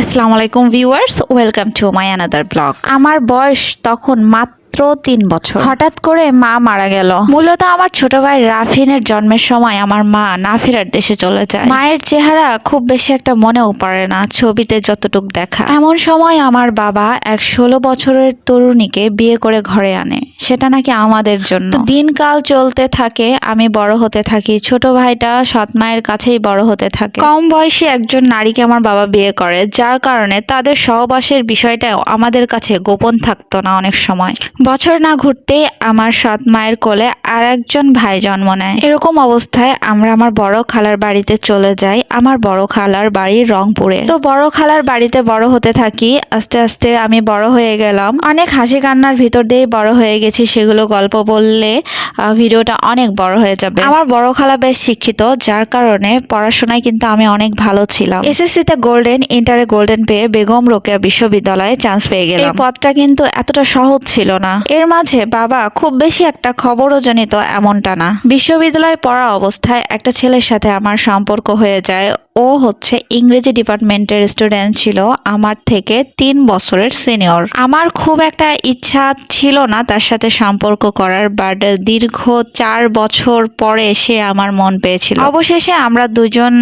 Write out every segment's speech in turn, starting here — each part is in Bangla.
আসসালামু আলাইকুম viewers welcome to my another blog. আমার বয়স তখন মাত্র তিন বছর। হঠাৎ করে মা মারা গেল। মূলত আমার ছোট ভাই রাফিনের জন্মের সময় আমার মা না ফেরার দেশে চলে যায়। মায়ের চেহারা খুব বেশি একটা মনেও পড়ে না ছবিতে যতটুক দেখা। এমন সময় আমার বাবা এক ষোলো বছরের তরুণীকে বিয়ে করে ঘরে আনে। সেটা নাকি আমাদের জন্য। দিনকাল চলতে থাকে আমি বড় হতে থাকি। ছোট ভাইটা সৎ মায়ের কাছেই বড় হতে থাকে। কম বয়সী একজন নারীকে আমার বাবা বিয়ে করে যার কারণে তাদের সহবাসের বিষয়টাও আমাদের কাছে গোপন থাকতো না অনেক সময়। বছর না ঘুরতেই আমার সৎ মায়ের কোলে আর একজন ভাই জন্ম নেয়। এরকম অবস্থায় আমরা আমার বড় খালার বাড়িতে চলে যাই, আমার বড় খালার বাড়ি রংপুরে। তো বড় খালার বাড়িতে বড় হতে থাকি, আস্তে আস্তে আমি বড় হয়ে গেলাম। অনেক হাসি কান্নার ভিতর দিয়ে বড় হয়ে গেছি সেগুলো গল্প বললে ভিডিওটা অনেক বড় হয়ে যাবে। আমার বড় খালা বেশ শিক্ষিত, যার কারণে পড়াশোনায় কিন্তু আমি অনেক ভালো ছিলাম। এসএসসিতে গোল্ডেন ইন্টারে গোল্ডেন পেয়ে বেগম রোকেয়া বিশ্ববিদ্যালয়ে চান্স পেয়ে গেলাম। পদটা কিন্তু এতটা সহজ ছিল না। এর মাঝে বাবা খুব বেশি একটা খবরও জনিত এমনটা না। বিশ্ববিদ্যালয়ে পড়া অবস্থায় একটা ছেলের সাথে আমার সম্পর্ক হয়ে যায়। ও হচ্ছে ইংরেজি ডিপার্টমেন্টের স্টুডেন্ট ছিল, আমার থেকে তিন বছরের সিনিয়র। আমার খুব একটা ইচ্ছা ছিল না তার সাথে সম্পর্ক করার বাট দীর্ঘ চার বছর পরে সে আমার মন পেয়েছিল। অবশেষে আমরা দুজন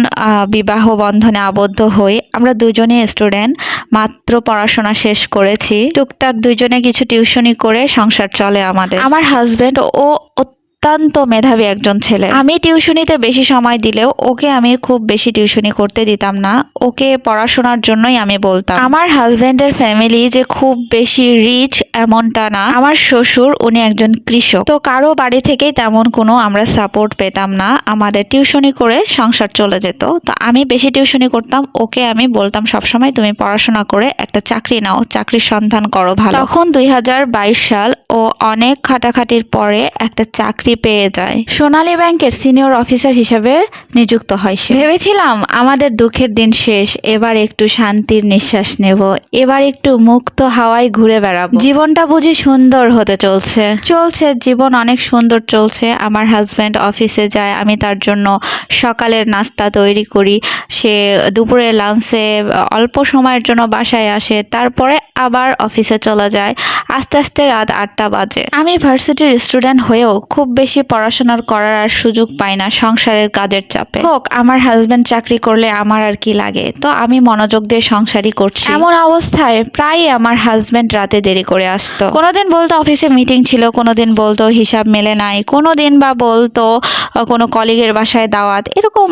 বিবাহ বন্ধনে আবদ্ধ হই। আমরা দুজনই স্টুডেন্ট, মাত্র পড়াশোনা শেষ করেছি। টুকটাক দুজনে কিছু টিউশনি করে সংসার চলে আমাদের। আমার হাজবেন্ড ও অত্যন্ত মেধাবী একজন ছেলে। আমি টিউশনিতে বেশি সময় দিলেও ওকে আমি খুব বেশি টিউশনি করতে দিতাম না। ওকে পড়াশোনার জন্যই আমি বলতাম। আমার হাজবেন্ডের ফ্যামিলি যে খুব বেশি রিচ এমনটা না। আমার শ্বশুর উনি একজন কৃষক। তো কারও বাড়ি থেকেই তেমন কোনো আমরা সাপোর্ট পেতাম না। আমাদের টিউশনি করে সংসার চলে যেত। তো আমি বেশি টিউশনি করতাম। ওকে আমি বলতাম সবসময়, তুমি পড়াশোনা করে একটা চাকরি নাও। চাকরির সন্ধান করো ভালো। তখন দুই হাজার বাইশ সাল ও অনেক খাটাখাটির পরে একটা চাকরি পেয়ে যায়। সোনালী ব্যাংকের সিনিয়র অফিসার হিসেবে নিযুক্ত হয় সে। ভেবেছিলাম আমাদের দুঃখের দিন শেষ। এবার একটু শান্তির নিঃশ্বাস নেব। এবার একটু মুক্ত হাওয়ায় ঘুরে বেড়াবো। জীবনটা বুঝি সুন্দর হতে চলছে। চলছে, জীবন অনেক সুন্দর চলছে। আমার হাজব্যান্ড অফিসে যায়, আমি তার জন্য সকালের নাস্তা তৈরি করি। সে দুপুরে লাঞ্চে অল্প সময়ের জন্য বাসায় আসে, তারপরে আবার অফিসে চলে যায়। আস্তে আস্তে রাত আটটা বাজে। আমি ভার্সিটির স্টুডেন্ট হয়েও খুব বেশি পড়াশোনার করার আর সুযোগ পাই না সংসারের কাজের চাপে। হোক, আমার হাজব্যান্ড চাকরি করলে আমার আর কি লাগে? তো আমি মনোযোগ দিয়ে সংসারই করছি। এমন অবস্থায় প্রায় আমার হাজব্যান্ড রাতে দেরি করে আসতো। কোনোদিন বলতো অফিসে মিটিং ছিল কোনোদিন বলতো হিসাব মেলে নাই কোনোদিন বা বলতো কোনো কলিগের বাসায় দাওয়াত এরকম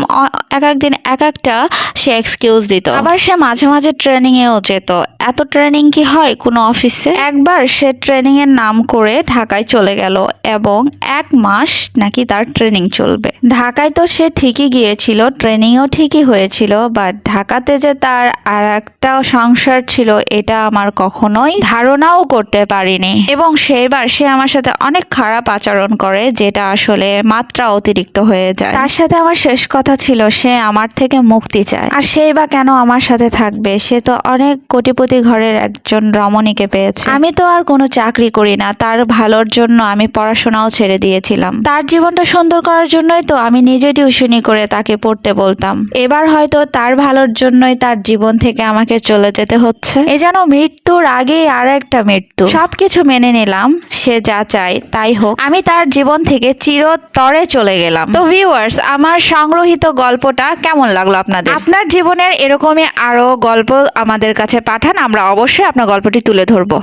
এক একদিন এক একটা সে এক্সকিউজ দিত। আবার সে মাঝে মাঝে ট্রেনিংয়েও যেত। এত ট্রেনিং কি হয় কোনো অফিসে একবার সে ট্রেনিংয়ের নাম করে ঢাকায় চলে গেল এবং এক মাস নাকি তার ট্রেনিং চলবে। ঢাকায় তো সে ঠিকই গিয়েছিল ট্রেনিংও ঠিকই হয়েছিল বাট ঢাকাতে যে তার আর একটা সংসার ছিল এটা আমার কখনোই ধারণাও করতে পারিনি। এবং সেইবার সে আমার সাথে অনেক খারাপ আচরণ করে, যেটা আসলে মাত্রা অতিরিক্ত হয়ে যায়। তার সাথে আমার শেষ কথা ছিল, সে আমার থেকে মুক্তি চায়। আর সেই বা কেন আমার সাথে থাকবে, সে তো অনেক কোটিপতি ঘরের একজন রমণীকে পেয়েছে। আমি তো আর কোনো চাকরি করি না, তার ভালোর জন্য আমি পড়াশোনাও ছেড়ে দিয়েছিলাম। তার জীবনটা সুন্দর করার জন্যই তো আমি নিজে টিউশনি করে তাকে পড়তে বলতাম। এবার হয়তো তার ভালোর জন্যই তার জীবন থেকে আমাকে চলে যেতে হচ্ছে। এ যেন মৃত্যুর আগেই আর একটা মৃত্যু সবকিছু মেনে নিলাম সে যা চায় তাই হোক। আমি তার জীবন থেকে চিরতরে চলে গেলাম। তো ভিউয়ার্স আমার সংগ্রহিত গল্পটা কেমন লাগল আপনাদের? আপনার জীবনের এরকমই আরও গল্প আমাদের কাছে পাঠান আমরা অবশ্যই আপনার গল্পটি তুলে ধরবো।